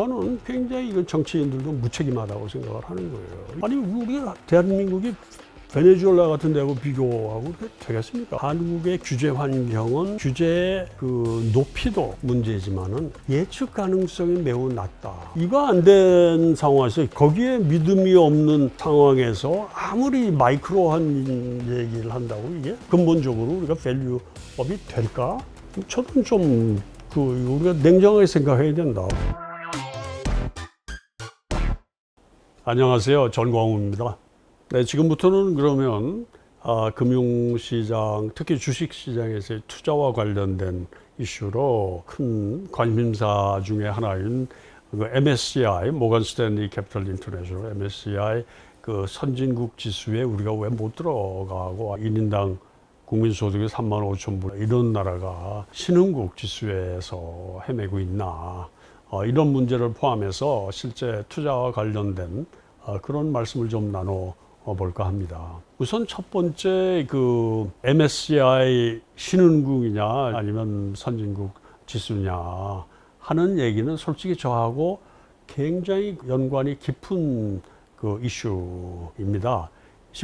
저는 굉장히 이건 정치인들도 무책임하다고 생각을 하는 거예요. 아니 우리 대한민국이 베네수엘라 같은 데하고 비교하고 되겠습니까? 한국의 규제 환경은 규제의 그 높이도 문제지만은 예측 가능성이 매우 낮다. 이거 안 된 상황에서 거기에 믿음이 없는 상황에서 아무리 마이크로한 얘기를 한다고 이게 근본적으로 우리가 밸류업이 될까? 저는 좀 그 우리가 냉정하게 생각해야 된다. 안녕하세요. 전광훈입니다. 네, 지금부터는 그러면 아, 금융시장, 특히 주식시장에서의 투자와 관련된 이슈로 큰 관심사 중에 하나인 그 MSCI, 모건 스탠리 캐피털 인터내셔널 MSCI 그 선진국 지수에 우리가 왜 못 들어가고 1인당 국민소득이 3만 5천 불 이런 나라가 신흥국 지수에서 헤매고 있나 어, 이런 문제를 포함해서 실제 투자와 관련된 어, 그런 말씀을 좀 나눠 볼까 합니다. 우선 첫 번째 그 MSCI 신흥국이냐 아니면 선진국 지수냐 하는 얘기는 솔직히 저하고 굉장히 연관이 깊은 그 이슈입니다.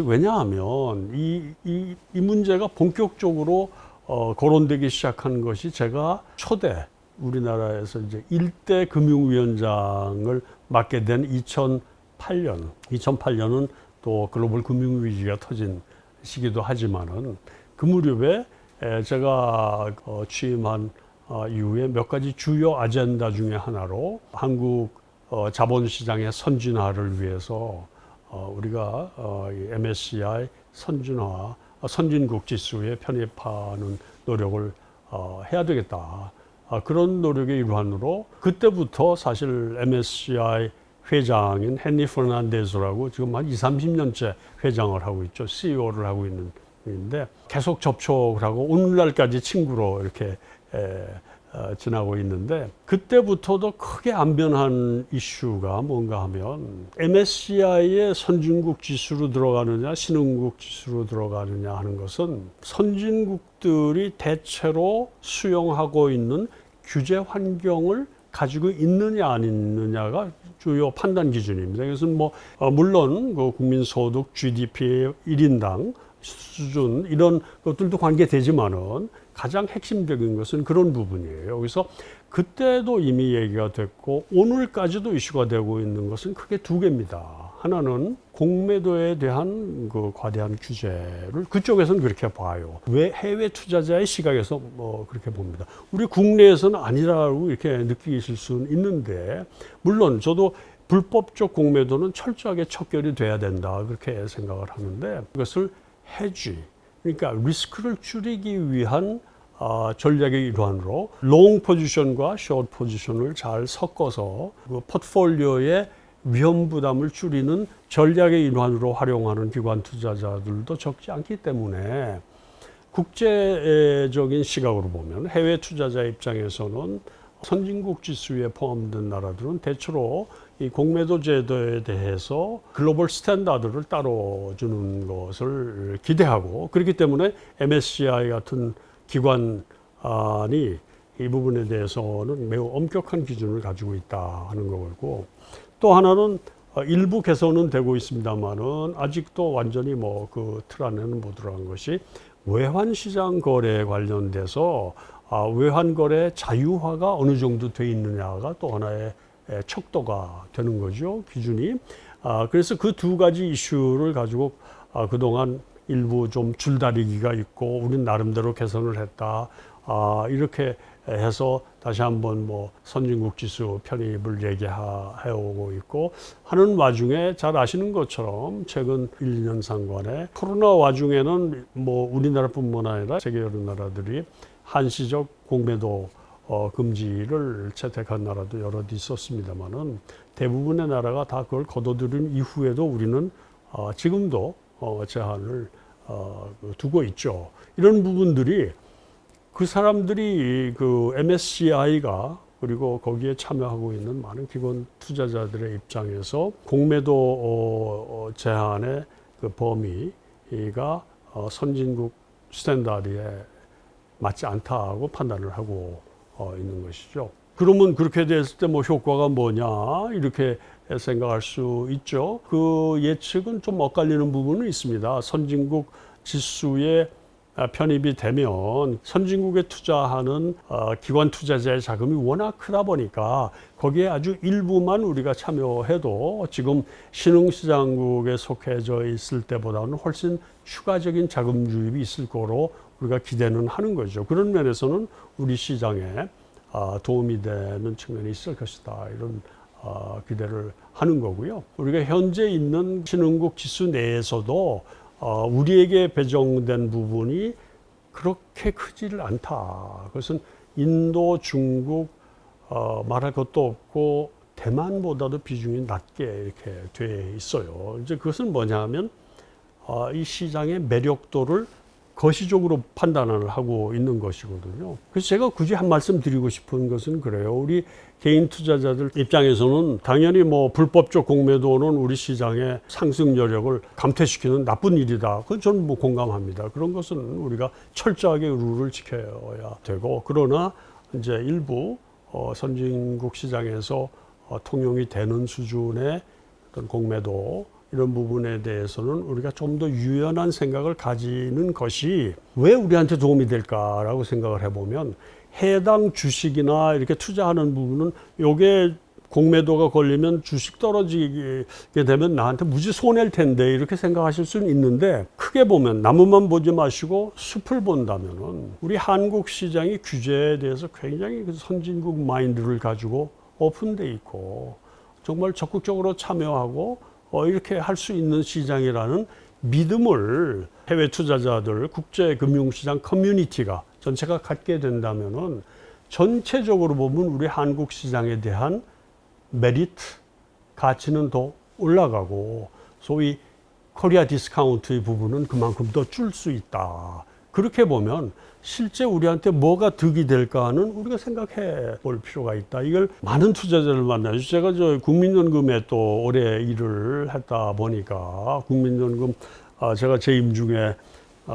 왜냐하면 이, 이, 이 문제가 본격적으로 어, 거론되기 시작한 것이 제가 초대 우리나라에서 이제 일대 금융위원장을 맡게 된 2008년. 2008년은 또 글로벌 금융 위기가 터진 시기도 하지만은 그 무렵에 에, 제가 어, 취임한 어, 이후에 몇 가지 주요 아젠다 중에 하나로 한국 어, 자본시장의 선진화를 위해서 어, 우리가 MSCI 선진화, 어, 선진국 지수에 편입하는 노력을 어, 해야 되겠다. 아, 그런 노력의 일환으로 그때부터 사실 MSCI 회장인 헨리 퍼난데스라고 지금 한 2, 30년째 회장을 하고 있죠. CEO를 하고 있는 분인데 계속 접촉을 하고 오늘날까지 친구로 이렇게 에, 어, 지나고 있는데 그때부터도 크게 안 변한 이슈가 뭔가 하면 MSCI의 선진국 지수로 들어가느냐 신흥국 지수로 들어가느냐 하는 것은 선진국들이 대체로 수용하고 있는 규제 환경을 가지고 있느냐 안 있느냐가 주요 판단 기준입니다. 그래서 뭐 어, 물론 그 국민 소득 GDP 1인당 수준 이런 것들도 관계되지만은 가장 핵심적인 것은 그런 부분이에요. 그래서 그때도 이미 얘기가 됐고 오늘까지도 이슈가 되고 있는 것은 크게 두 개입니다. 하나는 공매도에 대한 그 과대한 규제를 그쪽에서는 그렇게 봐요. 왜 해외 투자자의 시각에서 뭐 그렇게 봅니다. 우리 국내에서는 아니라고 이렇게 느끼실 수는 있는데 물론 저도 불법적 공매도는 철저하게 척결이 돼야 된다 그렇게 생각을 하는데 그것을 해지 그러니까 리스크를 줄이기 위한 아, 전략의 일환으로 롱 포지션과 숏 포지션을 잘 섞어서 그 포트폴리오의 위험 부담을 줄이는 전략의 일환으로 활용하는 기관 투자자들도 적지 않기 때문에 국제적인 시각으로 보면 해외 투자자 입장에서는 선진국 지수에 포함된 나라들은 대체로 이 공매도 제도에 대해서 글로벌 스탠다드를 따로 주는 것을 기대하고 그렇기 때문에 MSCI 같은 기관이 이 부분에 대해서는 매우 엄격한 기준을 가지고 있다 하는 거고 또 하나는 일부 개선은 되고 있습니다만은 아직도 완전히 뭐 그 틀 안에는 못 들어간 것이 외환 시장 거래에 관련돼서 아, 외환 거래 자유화가 어느 정도 돼 있느냐가 또 하나의 척도가 되는 거죠 기준이. 아, 그래서 그 두 가지 이슈를 가지고 아, 그동안 일부 좀 줄다리기가 있고 우리는 나름대로 개선을 했다. 아, 이렇게 해서 다시 한번 뭐 선진국 지수 편입을 얘기해 오고 있고 하는 와중에 잘 아시는 것처럼 최근 1, 2년 상관에 코로나 와중에는 뭐 우리나라뿐만 아니라 세계 여러 나라들이 한시적 공매도 어, 금지를 채택한 나라도 여러 있었습니다만은 대부분의 나라가 다 그걸 거둬들인 이후에도 우리는 어, 지금도 어, 제한을 어, 두고 있죠. 이런 부분들이 그 사람들이 그 MSCI가 그리고 거기에 참여하고 있는 많은 기관 투자자들의 입장에서 공매도 어, 어, 제한의 그 범위가 어, 선진국 스탠다드에 맞지 않다고 판단을 하고 어, 있는 것이죠. 그러면 그렇게 됐을 때 뭐 효과가 뭐냐 이렇게 생각할 수 있죠. 그 예측은 좀 엇갈리는 부분은 있습니다. 선진국 지수에 아, 편입이 되면 선진국에 투자하는 어, 기관 투자자의 자금이 워낙 크다 보니까 거기에 아주 일부만 우리가 참여해도 지금 신흥시장국에 속해져 있을 때보다는 훨씬 추가적인 자금 유입이 있을 거로 우리가 기대는 하는 거죠. 그런 면에서는 우리 시장에 아, 도움이 되는 측면이 있을 것이다. 이런 아, 기대를 하는 거고요. 우리가 현재 있는 신흥국 지수 내에서도 어, 우리에게 배정된 부분이 그렇게 크지를 않다. 그것은 인도, 중국 어, 말할 것도 없고 대만보다도 비중이 낮게 이렇게 돼 있어요. 이제 그것은 뭐냐면 어, 이 시장의 매력도를 거시적으로 판단을 하고 있는 것이거든요. 그래서 제가 굳이 한 말씀 드리고 싶은 것은 그래요. 우리 개인 투자자들 입장에서는 당연히 뭐 불법적 공매도는 우리 시장의 상승 여력을 감퇴시키는 나쁜 일이다. 그건 저는 뭐 공감합니다. 그런 것은 우리가 철저하게 룰을 지켜야 되고 그러나 이제 일부 어, 선진국 시장에서 어, 통용이 되는 수준의 어떤 공매도 이런 부분에 대해서는 우리가 좀 더 유연한 생각을 가지는 것이 왜 우리한테 도움이 될까라고 생각을 해보면 해당 주식이나 이렇게 투자하는 부분은 요게 공매도가 걸리면 주식 떨어지게 되면 나한테 무지 손해일 텐데 이렇게 생각하실 수는 있는데 크게 보면 나무만 보지 마시고 숲을 본다면은 우리 한국 시장이 규제에 대해서 굉장히 그 선진국 마인드를 가지고 오픈돼 있고 정말 적극적으로 참여하고 어, 이렇게 할 수 있는 시장이라는 믿음을 해외 투자자들, 국제 금융시장 커뮤니티가 전체가 갖게 된다면은 전체적으로 보면 우리 한국 시장에 대한 메리트 가치는 더 올라가고 소위 코리아 디스카운트의 부분은 그만큼 더 줄 수 있다. 그렇게 보면 실제 우리한테 뭐가 득이 될까는 우리가 생각해 볼 필요가 있다. 이걸 많은 투자자를 만나죠. 제가 저 국민연금에 또 오래 일을 했다 보니까 국민연금 아, 제가 재임 중에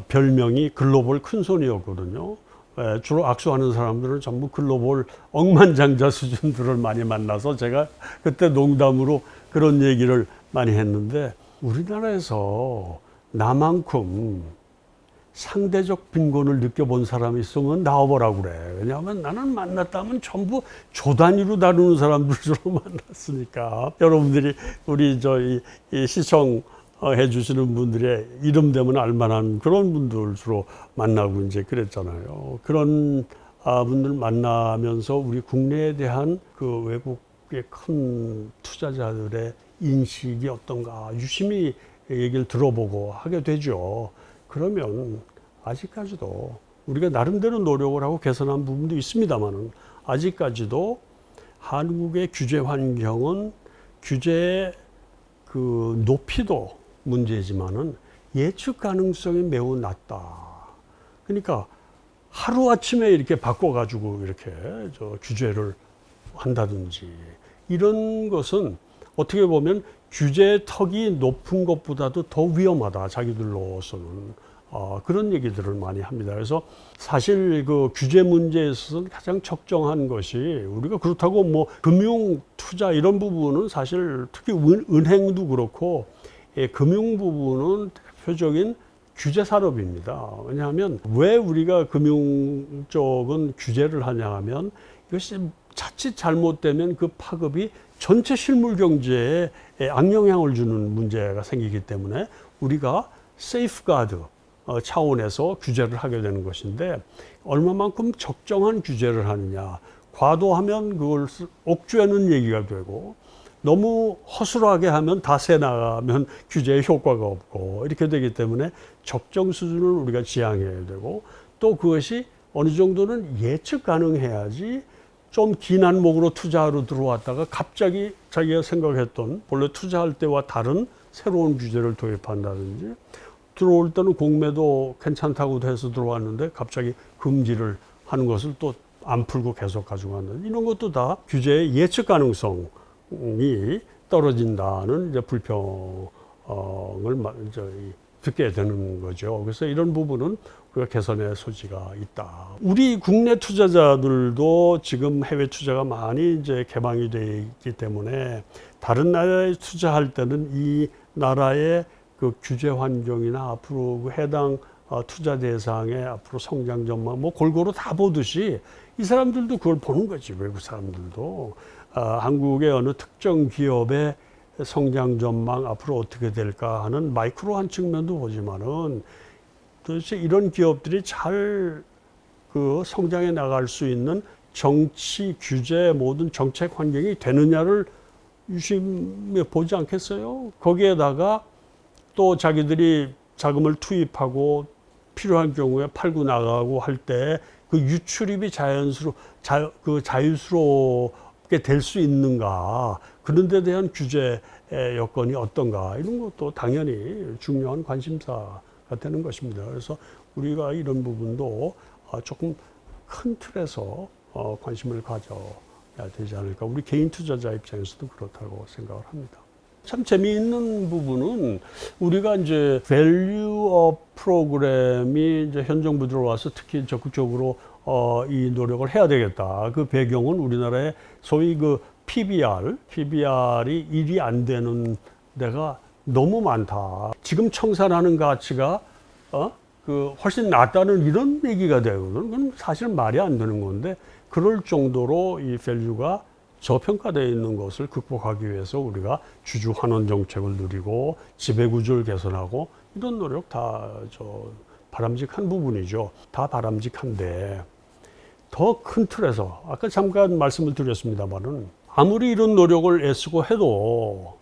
별명이 글로벌 큰 손이었거든요. 예, 주로 악수하는 사람들은 전부 글로벌 억만장자 수준들을 많이 만나서 제가 그때 농담으로 그런 얘기를 많이 했는데 우리나라에서 나만큼 상대적 빈곤을 느껴본 사람이 있으면 나와보라고 그래. 왜냐하면 나는 만났다면 전부 조 단위로 다루는 사람들로 만났으니까. 여러분들이 우리 저희 시청 해 주시는 분들의 이름 되면 알만한 그런 분들 주로 만나고 이제 그랬잖아요. 그런 아, 분들 만나면서 우리 국내에 대한 그 외국의 큰 투자자들의 인식이 어떤가 유심히 얘기를 들어보고 하게 되죠. 그러면 아직까지도 우리가 나름대로 노력을 하고 개선한 부분도 있습니다만은 아직까지도 한국의 규제 환경은 규제의 그 높이도 문제지만은 예측 가능성이 매우 낮다. 그러니까 하루 아침에 이렇게 바꿔가지고 이렇게 저 규제를 한다든지 이런 것은 어떻게 보면 규제 턱이 높은 것보다도 더 위험하다 자기들로서는 어, 그런 얘기들을 많이 합니다. 그래서 사실 그 규제 문제에 있어서 가장 적정한 것이 우리가 그렇다고 뭐 금융 투자 이런 부분은 사실 특히 은, 행도 그렇고 예, 금융 부분은 대표적인 규제 산업입니다. 왜냐하면 왜 우리가 금융 쪽은 규제를 하냐 하면 이것이 자칫 잘못되면 그 파급이 전체 실물 경제에 악영향을 주는 문제가 생기기 때문에 우리가 세이프가드 어, 차원에서 규제를 하게 되는 것인데 얼마만큼 적정한 규제를 하느냐. 과도하면 그걸 옥죄는 얘기가 되고 너무 허술하게 하면 다새 나가면 규제에 효과가 없고 이렇게 되기 때문에 적정 수준을 우리가 지향해야 되고 또 그것이 어느 정도는 예측 가능해야지 좀긴 한목으로 투자하러 들어왔다가 갑자기 자기가 생각했던 본래 투자할 때와 다른 새로운 규제를 도입한다든지 들어올 때는 공매도 괜찮다고 해서 들어왔는데 갑자기 금지를 하는 것을 또 안 풀고 계속 왔는 이런 것도 다 규제의 예측 가능성이 떨어진다는 이제 불평을 저희 듣게 되는 거죠. 그래서 이런 부분은 우리가 개선의 소지가 있다. 우리 국내 투자자들도 지금 해외 투자가 많이 이제 개방이 돼 있기 때문에 다른 나라에 투자할 때는 이 나라의 그 규제 환경이나 앞으로 그 해당 어, 투자 대상의 앞으로 성장 전망 뭐 골고루 다 보듯이 이 사람들도 그걸 보는 거지 외국 사람들도 아, 한국의 어느 특정 기업의 성장 전망 앞으로 어떻게 될까 하는 마이크로한 측면도 보지만은 도대체 이런 기업들이 잘 그 성장해 나갈 수 있는 정치 규제 모든 정책 환경이 되느냐를 유심히 보지 않겠어요? 거기에다가 또 자기들이 자금을 투입하고 필요한 경우에 팔고 나가고 할 때 그 유출입이 자연스러 자, 그 자유스럽게 될 수 있는가 그런 데 대한 규제 여건이 어떤가 이런 것도 당연히 중요한 관심사가 되는 것입니다. 그래서 우리가 이런 부분도 어, 조금 큰 틀에서 어, 관심을 가져야 되지 않을까. 우리 개인 투자자 입장에서도 그렇다고 생각을 합니다. 참 재미있는 부분은 우리가 이제 밸류업 프로그램이 이제 현 정부 들어와서 특히 적극적으로 어, 이 노력을 해야 되겠다. 그 배경은 우리나라의 소위 그 PBR, PBR이 일이 안 되는 데가 너무 많다. 지금 청산하는 가치가 어? 그 훨씬 낫다는 이런 얘기가 되거든. 그건 사실 말이 안 되는 건데 그럴 정도로 이 밸류가 저평가되어 있는 것을 극복하기 위해서 우리가 주주 환원 정책을 누리고 지배 구조를 개선하고 이런 노력 다 저 바람직한 부분이죠. 다 바람직한데 더 큰 틀에서 아까 잠깐 말씀을 드렸습니다만은 아무리 이런 노력을 애쓰고 해도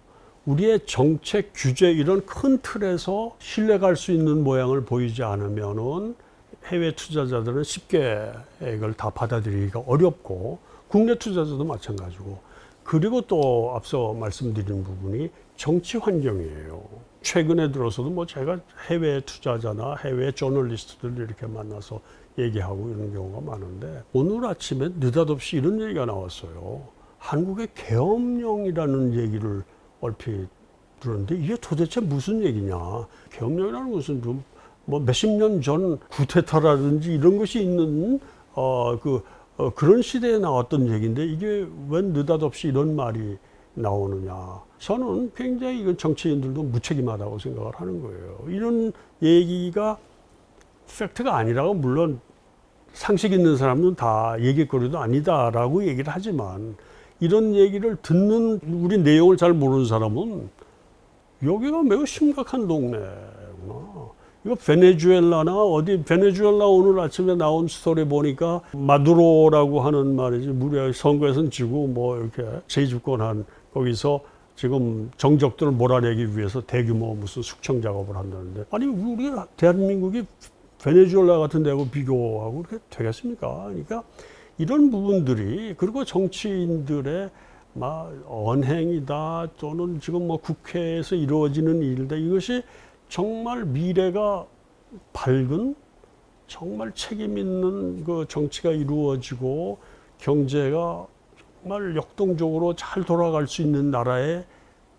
우리의 정책 규제 이런 큰 틀에서 신뢰갈 수 있는 모양을 보이지 않으면은 해외 투자자들은 쉽게 이걸 다 받아들이기가 어렵고 국내 투자자도 마찬가지고 그리고 또 앞서 말씀드린 부분이 정치 환경이에요. 최근에 들어서도 뭐 제가 해외 투자자나 해외 저널리스트들 이렇게 만나서 얘기하고 이런 경우가 많은데 오늘 아침에 느닷없이 이런 얘기가 나왔어요. 한국의 계엄령이라는 얘기를 얼핏 들었는데 이게 도대체 무슨 얘기냐. 계엄령이라는 것은 좀 뭐 몇십 년 전 구테타라든지 이런 것이 있는 어, 그, 어, 그런 시대에 나왔던 얘기인데 이게 웬 느닷없이 이런 말이 나오느냐. 저는 굉장히 이건 정치인들도 무책임하다고 생각을 하는 거예요. 이런 얘기가 팩트가 아니라고 물론 상식 있는 사람은 다 얘기거리도 아니다라고 얘기를 하지만 이런 얘기를 듣는 우리 내용을 잘 모르는 사람은 여기가 매우 심각한 동네구나. 이거 베네수엘라나 어디 베네수엘라 오늘 아침에 나온 스토리 보니까 마두로라고 하는 말이지 무려 선거에선 지고 뭐 이렇게 재집권한 거기서 지금 정적들을 몰아내기 위해서 대규모 무슨 숙청 작업을 한다는데 아니 우리 대한민국이 베네수엘라 같은 데하고 비교하고 그렇게 되겠습니까? 그러니까 이런 부분들이 그리고 정치인들의 막 언행이다 또는 지금 뭐 국회에서 이루어지는 일이다 이것이 정말 미래가 밝은 정말 책임 있는 그 정치가 이루어지고 경제가 정말 역동적으로 잘 돌아갈 수 있는 나라의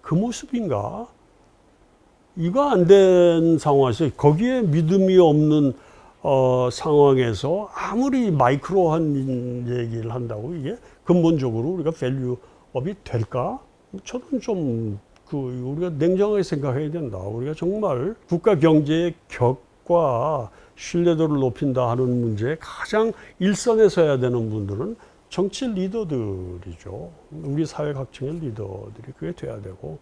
그 모습인가? 이거 안 된 상황에서 거기에 믿음이 없는 어, 상황에서 아무리 마이크로한 얘기를 한다고 이게 근본적으로 우리가 밸류업이 될까? 저는 좀 그 우리가 냉정하게 생각해야 된다. 우리가 정말 국가 경제의 격과 신뢰도를 높인다 하는 문제에 가장 일선에 서야 되는 분들은 정치 리더들이죠. 우리 사회 각층의 리더들이 그게 돼야 되고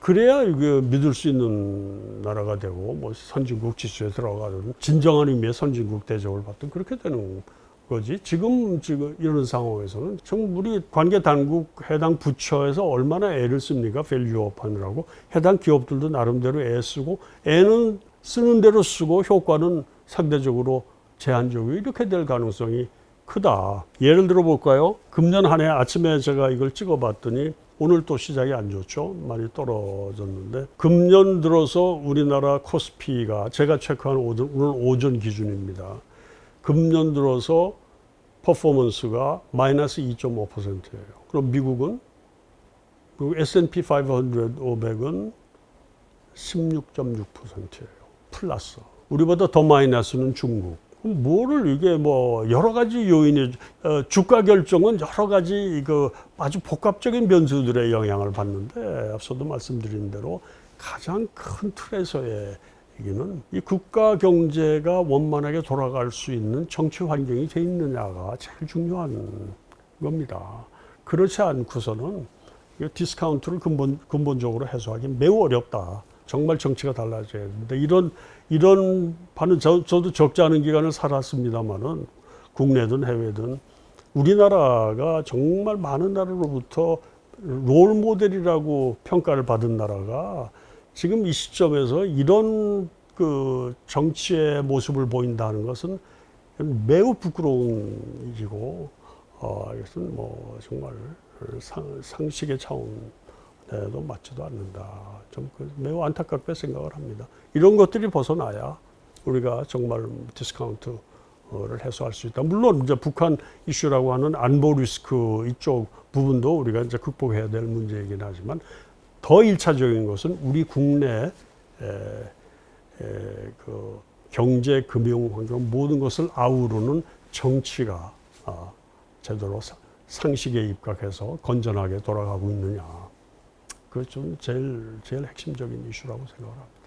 그래야 이게 믿을 수 있는 나라가 되고 뭐 선진국 지수에 들어가는 진정한 의미의 선진국 대접을 받든 그렇게 되는 거지. 지금 지금 이런 상황에서는 정 우리 관계 당국 해당 부처에서 얼마나 애를 씁니까? 밸류업 하느라고 해당 기업들도 나름대로 애 쓰고 애는 쓰는 대로 쓰고 효과는 상대적으로 제한적이고 이렇게 될 가능성이 크다. 예를 들어 볼까요? 금년 한 해 아침에 제가 이걸 찍어 봤더니 오늘 또 시작이 안 좋죠. 많이 떨어졌는데 금년 들어서 우리나라 코스피가 제가 체크한 오전, 오늘 오전 기준입니다. 금년 들어서 퍼포먼스가 마이너스 2.5%예요. 그럼 미국은 그리고 S&P 500, 500은 16.6%예요. 플러스. 우리보다 더 마이너스는 중국. 그럼 뭐를 이게 뭐 여러 가지 요인이 어, 주가 결정은 여러 가지 그 아주 복합적인 변수들의 영향을 받는데 앞서도 말씀드린 대로 가장 큰 틀에서의 얘기는 이 국가 경제가 원만하게 돌아갈 수 있는 정치 환경이 돼 있느냐가 제일 중요한 겁니다. 그렇지 않고서는 이 디스카운트를 근본, 근본적으로 해소하기 매우 어렵다. 정말 정치가 달라져야 되는데 이런 이런 반은 저, 저도 적지 않은 기간을 살았습니다마는 국내든 해외든 우리나라가 정말 많은 나라로부터 롤 모델이라고 평가를 받은 나라가 지금 이 시점에서 이런 그 정치의 모습을 보인다는 것은 매우 부끄러운 일이고 어, 이것은 뭐 정말 상, 상식의 차원 에도 맞지도 않는다. 좀그 매우 안타깝게 생각을 합니다. 이런 것들이 벗어나야 우리가 정말 디스카운트를 해소할 수 있다. 물론 이제 북한 이슈라고 하는 안보 리스크 이쪽 부분도 우리가 이제 극복해야 될 문제이긴 하지만 더 일차적인 것은 우리 국내 그 경제, 금융 환경 모든 것을 아우르는 정치가 아, 제대로 사- 상식에 입각해서 건전하게 돌아가고 있느냐. 그게 좀 제일 제일 핵심적인 이슈라고 생각합니다.